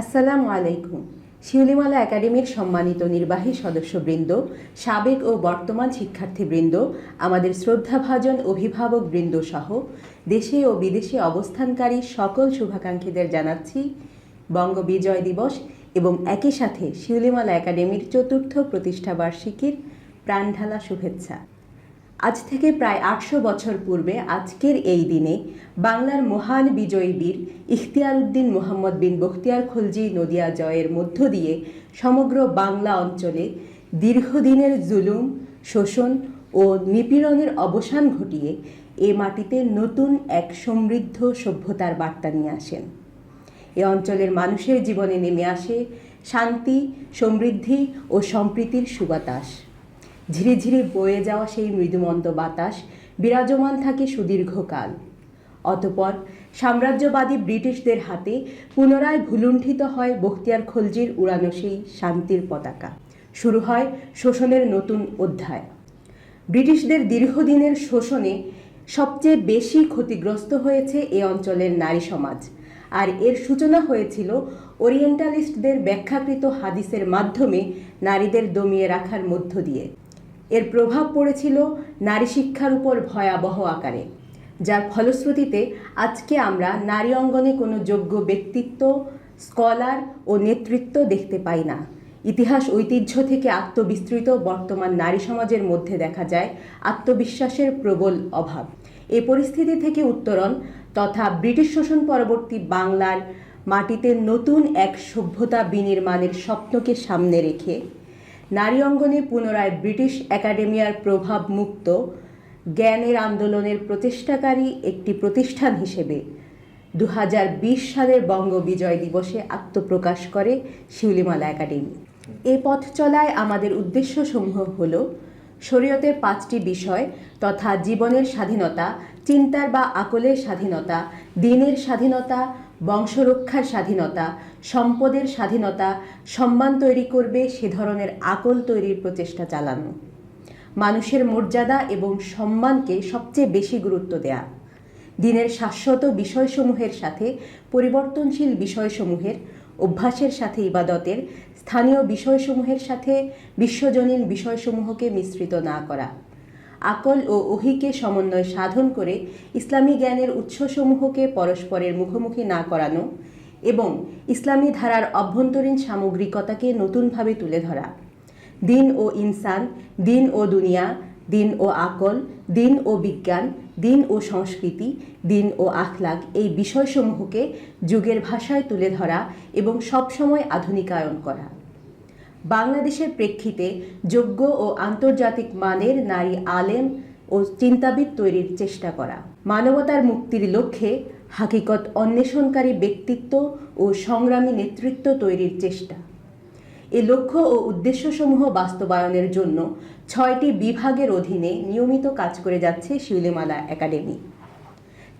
আসসালামু আলাইকুম। শিউলিমালা একাডেমির সম্মানিত নির্বাহী সদস্যবৃন্দ, সাবেক ও বর্তমান শিক্ষার্থীবৃন্দ, আমাদের শ্রদ্ধাভাজন অভিভাবকবৃন্দ সহ দেশে ও বিদেশে অবস্থানকারী সকল শুভাকাঙ্ক্ষীদের জানাচ্ছি বঙ্গ বিজয় দিবস এবং একই সাথে শিউলিমালা একাডেমির চতুর্থ প্রতিষ্ঠাবার্ষিকীর প্রাণঢালা শুভেচ্ছা। আজ থেকে প্রায় আটশো বছর পূর্বে আজকের এই দিনে বাংলার মহান বিজয়ী বীর ইখতিয়ার উদ্দিন মোহাম্মদ বিন বখতিয়ার খলজি নদিয়া জয়ের মধ্য দিয়ে সমগ্র বাংলা অঞ্চলে দীর্ঘদিনের জুলুম, শোষণ ও নিপীড়নের অবসান ঘটিয়ে এ মাটিতে নতুন এক সমৃদ্ধ সভ্যতার বার্তা নিয়ে আসেন। এ অঞ্চলের মানুষের জীবনে নেমে আসে শান্তি, সমৃদ্ধি ও সম্প্রীতির সুবাতাস। ধীরে ধীরে বয়ে যাওয়া সেই মৃদুমন্দ বাতাস বিরাজমান থাকে সুদীর্ঘকাল। অতপর সাম্রাজ্যবাদী ব্রিটিশদের হাতে পুনরায় ভুলুণ্ঠিত হয় বখতিয়ার খলজির উড়ানো সেই শান্তির পতাকা। শুরু হয় শোষণের নতুন অধ্যায়। ব্রিটিশদের দীর্ঘদিনের শোষণে সবচেয়ে বেশি ক্ষতিগ্রস্ত হয়েছে এ অঞ্চলের নারী সমাজ। আর এর সূচনা হয়েছিল ওরিয়েন্টালিস্টদের ব্যাখ্যাকৃত হাদিসের মাধ্যমে নারীদের দমিয়ে রাখার মধ্য দিয়ে। এর প্রভাব পড়েছিল নারী শিক্ষার উপর ভয়াবহ আকারে, যার ফলশ্রুতিতে আজকে আমরা নারী অঙ্গনে কোনো যোগ্য ব্যক্তিত্ব, স্কলার ও নেতৃত্ব দেখতে পাই না। ইতিহাস ঐতিহ্য থেকে আত্মবিস্তৃত বর্তমান নারী সমাজের মধ্যে দেখা যায় আত্মবিশ্বাসের প্রবল অভাব। এ পরিস্থিতি থেকে উত্তরণ তথা ব্রিটিশ শোষণ পরবর্তী বাংলার মাটিতে নতুন এক সভ্যতা বিনির্মাণের স্বপ্নকে সামনে রেখে নারী অঙ্গনে পুনরায় ব্রিটিশ একাডেমিয়ার প্রভাব মুক্ত, জ্ঞানের আন্দোলনের প্রচেষ্টাকারী একটি প্রতিষ্ঠান হিসেবে দু হাজার বিশ সালের বঙ্গ বিজয় দিবসে আত্মপ্রকাশ করে শিউলিমালা একাডেমি। এ পথ চলায় আমাদের উদ্দেশ্যসমূহ হল শরীয়তের পাঁচটি বিষয় তথা জীবনের স্বাধীনতা, চিন্তার বা আকলের স্বাধীনতা, দিনের স্বাধীনতা বংশরক্ষার স্বাধীনতা, সম্পদের স্বাধীনতা, সম্মান তৈরি করবে সে ধরনের আকল তৈরির প্রচেষ্টা চালানো। মানুষের মর্যাদা এবং সম্মানকে সবচেয়ে বেশি গুরুত্ব দেয়া। দিনের শাশ্বত বিষয়সমূহের সাথে, পরিবর্তনশীল বিষয়সমূহের, অভ্যাসের সাথে ইবাদতের, স্থানীয় বিষয়সমূহের সাথে, বিশ্বজনীন বিষয়সমূহকে মিশ্রিত না করা। আকল ও ওহিকে সমন্বয় সাধন করে ইসলামী জ্ঞানের উৎসসমূহকে পরস্পরের মুখোমুখি না করানো এবং ইসলামী ধারার অভ্যন্তরীণ সামগ্রিকতাকে নতুনভাবে তুলে ধরা। দিন ও ইনসান, দিন ও দুনিয়া, দিন ও আকল, দিন ও বিজ্ঞান, দিন ও সংস্কৃতি, দিন ও আখলাগ এই বিষয়সমূহকে যুগের ভাষায় তুলে ধরা এবং সবসময় আধুনিকায়ন করা। বাংলাদেশের প্রেক্ষিতে যোগ্য ও আন্তর্জাতিক মানের নারী আলেম ও চিন্তাবিদ তৈরির চেষ্টা করা। মানবতার মুক্তির লক্ষ্যে হাকিকত অন্বেষণকারী ব্যক্তিত্ব ও সংগ্রামী নেতৃত্ব তৈরির চেষ্টা। এ লক্ষ্য ও উদ্দেশ্যসমূহ বাস্তবায়নের জন্য ছয়টি বিভাগের অধীনে নিয়মিত কাজ করে যাচ্ছে শিউলিমালা একাডেমি।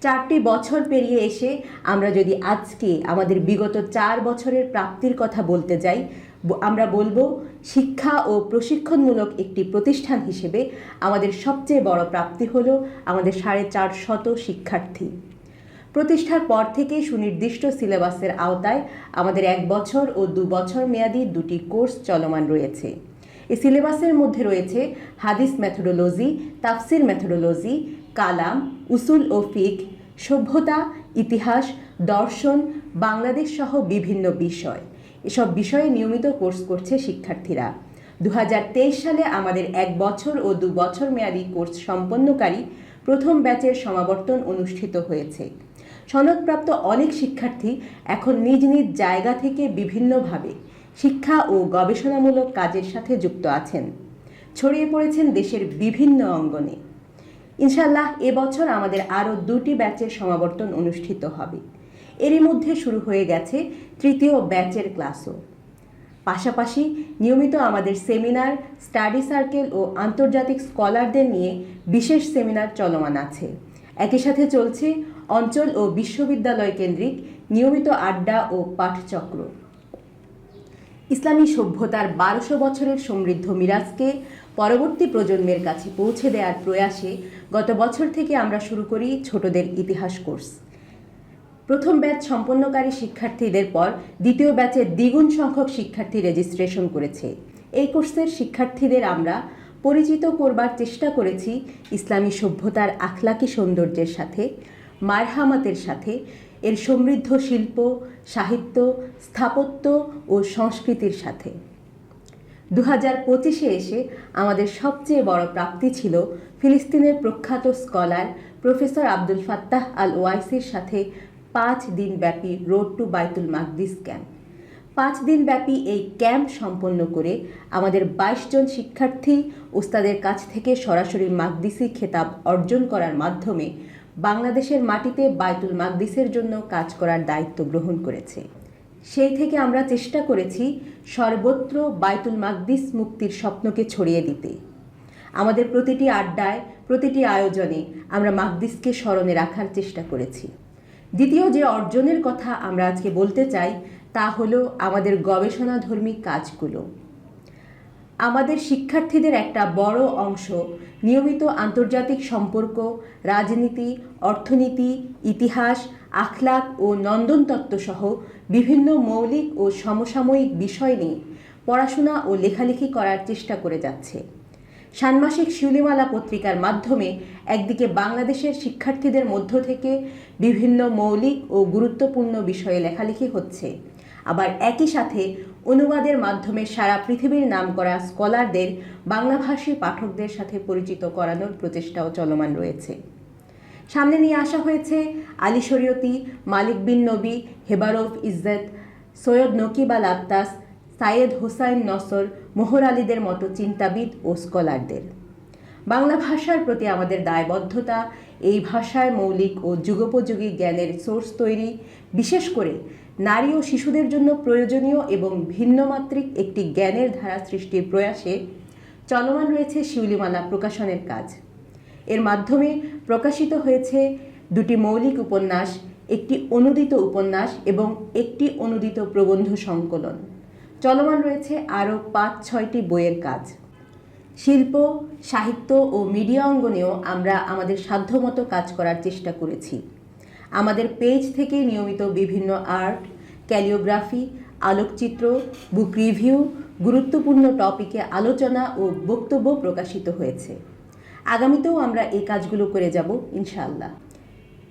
চারটি বছর পেরিয়ে এসে আমরা যদি আজকে আমাদের বিগত চার বছরের প্রাপ্তির কথা বলতে যাই আমরা বলব শিক্ষা ও প্রশিক্ষণমূলক একটি প্রতিষ্ঠান হিসেবে আমাদের সবচেয়ে বড় প্রাপ্তি হলো আমাদের সাড়ে চার শত শিক্ষার্থী। প্রতিষ্ঠার পর থেকেই সুনির্দিষ্ট সিলেবাসের আওতায় আমাদের এক বছর ও দু বছর মেয়াদী দুটি কোর্স চলমান রয়েছে। এই সিলেবাসের মধ্যে রয়েছে হাদিস ম্যাথোডোলজি তাফসির মেথোডোলজি কালাম, উসুল ও ফিক, সভ্যতা, ইতিহাস, দর্শন, বাংলাদেশ সহ বিভিন্ন বিষয়। এসব বিষয়ে নিয়মিত কোর্স করছে শিক্ষার্থীরা। দুহাজার তেইশ সালে আমাদের এক বছর ও দু বছর মেয়াদী কোর্স সম্পন্নকারী প্রথম ব্যাচের সমাবর্তন অনুষ্ঠিত হয়েছে। সনদপ্রাপ্ত অনেক শিক্ষার্থী এখন নিজ নিজ জায়গা থেকে বিভিন্নভাবে শিক্ষা ও গবেষণামূলক কাজের সাথে যুক্ত আছেন। ছড়িয়ে পড়েছেন দেশের বিভিন্ন অঙ্গনে। ইনশাল্লাহ এবছর আমাদের আরও দুটি ব্যাচের সমাবর্তন অনুষ্ঠিত হবে। এরই মধ্যে শুরু হয়ে গেছে তৃতীয় ব্যাচের ক্লাসও। পাশাপাশি নিয়মিত আমাদের সেমিনার, স্টাডি সার্কেল ও আন্তর্জাতিক স্কলারদের নিয়ে বিশেষ সেমিনার চলমান আছে। একই সাথে চলছে অঞ্চল ও বিশ্ববিদ্যালয় কেন্দ্রিক নিয়মিত আড্ডা ও পাঠচক্র। ইসলামী সভ্যতার বারোশো বছরের সমৃদ্ধ মিরাজকে পরবর্তী প্রজন্মের কাছে পৌঁছে দেওয়ার প্রয়াসে গত বছর থেকে আমরা শুরু করি ছোটদের ইতিহাস কোর্স। প্রথম ব্যাচ সম্পন্নকারী শিক্ষার্থীদের পর দ্বিতীয় ব্যাচে দ্বিগুণ সংখ্যক শিক্ষার্থী রেজিস্ট্রেশন করেছে। এই কোর্সের শিক্ষার্থীদের আমরা পরিচিত করবার চেষ্টা করেছি ইসলামী সভ্যতার আখলাকি সৌন্দর্যের সাথে, মারহামাতের সাথে, এর সমৃদ্ধ শিল্প, সাহিত্য, স্থাপত্য ও সংস্কৃতির সাথে। দু হাজার পঁচিশে এসে আমাদের সবচেয়ে বড় প্রাপ্তি ছিল ফিলিস্তিনের প্রখ্যাত scholar professor Abdul Fattah Al ওয়াইসির সাথে পাঁচ দিনব্যাপী রোড টু বাইতুল মাকদিস ক্যাম্প। পাঁচ দিনব্যাপী এই ক্যাম্প সম্পন্ন করে আমাদের বাইশ জন শিক্ষার্থী ওস্তাদের কাছ থেকে সরাসরি মাকদিসি খেতাব অর্জন করার মাধ্যমে বাংলাদেশের মাটিতে বাইতুল মাকদিসের জন্য কাজ করার দায়িত্ব গ্রহণ করেছে। সেই থেকে আমরা চেষ্টা করেছি সর্বত্র বাইতুল মাকদিস মুক্তির স্বপ্নকে ছড়িয়ে দিতে। আমাদের প্রতিটি আড্ডায়, প্রতিটি আয়োজনে আমরা মাকদিসকে স্মরণে রাখার চেষ্টা করেছি। দ্বিতীয় যে অর্জনের কথা আমরা আজকে বলতে চাই, তা হলো আমাদের গবেষণাধর্মী কাজগুলো। আমাদের শিক্ষার্থীদের একটা বড় অংশ নিয়মিত আন্তর্জাতিক সম্পর্ক, রাজনীতি, অর্থনীতি, ইতিহাস আখলাক ও নন্দনতত্ত্ব সহ বিভিন্ন মৌলিক ও সমসাময়িক বিষয় নিয়ে পড়াশোনা ও লেখালেখি করার চেষ্টা করে যাচ্ছে। ষান্মাসিক শিউলিমালা পত্রিকার মাধ্যমে একদিকে বাংলাদেশের শিক্ষার্থীদের মধ্য থেকে বিভিন্ন মৌলিক ও গুরুত্বপূর্ণ বিষয়ে লেখালেখি হচ্ছে। আবার একই সাথে অনুবাদের মাধ্যমে সারা পৃথিবীর নামকরা স্কলারদের বাংলাভাষী পাঠকদের সাথে পরিচিত করানোর প্রচেষ্টাও চলমান রয়েছে। সামনে নিয়ে আসা হয়েছে আলী শরীয়তি মালিক বিন নবী, হেবারফ ইজ্জত, সৈয়দ নকিব আল আত্তাস সাইয়েদ হোসাইন নসর মোহর আলীদের মতো চিন্তাবিদ ও স্কলারদের। বাংলা ভাষার প্রতি আমাদের দায়বদ্ধতা, এই ভাষায় মৌলিক ও যুগোপযোগী জ্ঞানের সোর্স তৈরি, বিশেষ করে নারী ও শিশুদের জন্য প্রয়োজনীয় এবং ভিন্নমাত্রিক একটি জ্ঞানের ধারা সৃষ্টির প্রয়াসে চলমান রয়েছে শিউলিমালা প্রকাশনের কাজ। এর মাধ্যমে প্রকাশিত হয়েছে দুটি মৌলিক উপন্যাস, একটি অনুদিত উপন্যাস এবং একটি অনুদিত প্রবন্ধ সংকলন। চলমান রয়েছে আরও পাঁচ, ছয়টি বইয়ের কাজ। শিল্প, সাহিত্য ও মিডিয়া অঙ্গনেও আমরা আমাদের সাধ্যমতো কাজ করার চেষ্টা করেছি। আমাদের পেজ থেকে নিয়মিত বিভিন্ন আর্ট, ক্যালিওগ্রাফি, আলোকচিত্র, বুক রিভিউ, গুরুত্বপূর্ণ টপিকে আলোচনা ও বক্তব্য প্রকাশিত হয়েছে। আগামীতেও আমরা এই কাজগুলো করে যাব, ইনশাআল্লাহ।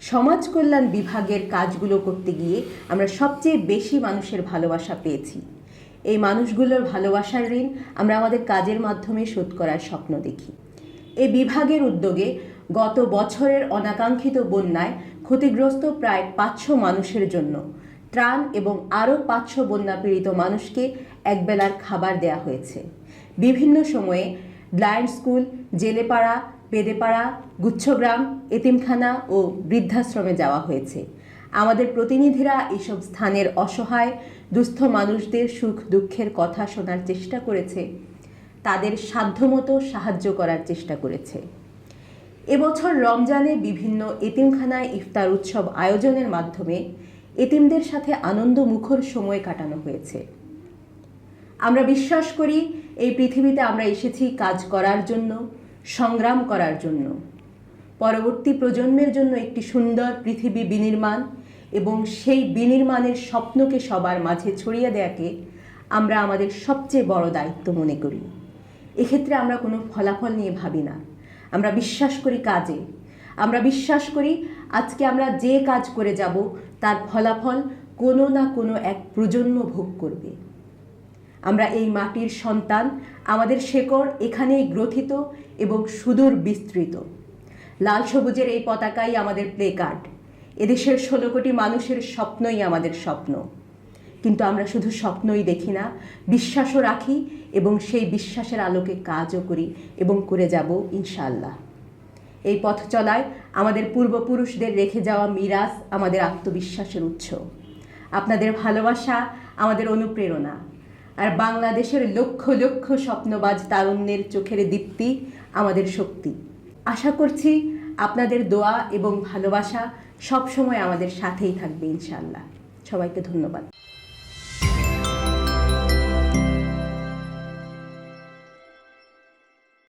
সমাজ কল্যাণ বিভাগের কাজগুলো করতে গিয়ে আমরা সবচেয়ে বেশি মানুষের ভালোবাসা পেয়েছি। এই মানুষগুলোর ভালোবাসার ঋণ আমরা আমাদের কাজের মাধ্যমে শোধ করার স্বপ্ন দেখি। এই বিভাগের উদ্যোগে গত বছরের অনাকাঙ্ক্ষিত বন্যায় ক্ষতিগ্রস্ত প্রায় পাঁচশো মানুষের জন্য ত্রাণ এবং আরও পাঁচশো বন্যা পীড়িত মানুষকে একবেলার খাবার দেয়া হয়েছে। বিভিন্ন সময়ে ব্লাইন্ড স্কুল, জেলেপাড়া, বেদেপাড়া, গুচ্ছগ্রাম, এতিমখানা ও বৃদ্ধাশ্রমে যাওয়া হয়েছে। আমাদের প্রতিনিধিরা এইসব স্থানের অসহায় দুস্থ মানুষদের সুখ দুঃখের কথা শোনার চেষ্টা করেছে। তাদের সাধ্যমতো সাহায্য করার চেষ্টা করেছে। এবছর রমজানে বিভিন্ন এতিমখানায় ইফতার উৎসব আয়োজনের মাধ্যমে এতিমদের সাথে আনন্দ মুখর সময় কাটানো হয়েছে। আমরা বিশ্বাস করি, এই পৃথিবীতে আমরা এসেছি কাজ করার জন্য, সংগ্রাম করার জন্য। পরবর্তী প্রজন্মের জন্য একটি সুন্দর পৃথিবী বিনির্মাণ এবং সেই বিনির্মাণের স্বপ্নকে সবার মাঝে ছড়িয়ে দেয়াকে আমরা আমাদের সবচেয়ে বড় দায়িত্ব মনে করি। এক্ষেত্রে আমরা কোনো ফলাফল নিয়ে ভাবি না। আমরা বিশ্বাস করি কাজে। আমরা বিশ্বাস করি আজকে আমরা যে কাজ করে যাব, তার ফলাফল কোনো না কোনো এক প্রজন্ম ভোগ করবে। আমরা এই মাটির সন্তান, আমাদের শেকড় এখানেই গ্রথিত এবং সুদূর বিস্তৃত লাল সবুজের এই পতাকাই আমাদের প্লে কার্ড। এদেশের ষোলো কোটি মানুষের স্বপ্নই আমাদের স্বপ্ন। কিন্তু আমরা শুধু স্বপ্নই দেখি না, বিশ্বাসও রাখি এবং সেই বিশ্বাসের আলোকে কাজও করি এবং করে যাব ইনশাল্লাহ এই পথ চলায় আমাদের পূর্বপুরুষদের রেখে যাওয়া মিরাজ আমাদের আত্মবিশ্বাসের উৎস। আপনাদের ভালোবাসা আমাদের অনুপ্রেরণা। আর বাংলাদেশের লক্ষ লক্ষ স্বপ্নবাজ তারুণ্যের চোখের দীপ্তি আমাদের শক্তি। আশা করছি আপনাদের দোয়া এবং ভালোবাসা সবসময় আমাদের সাথেই থাকবে ইনশাল্লাহ সবাইকে ধন্যবাদ।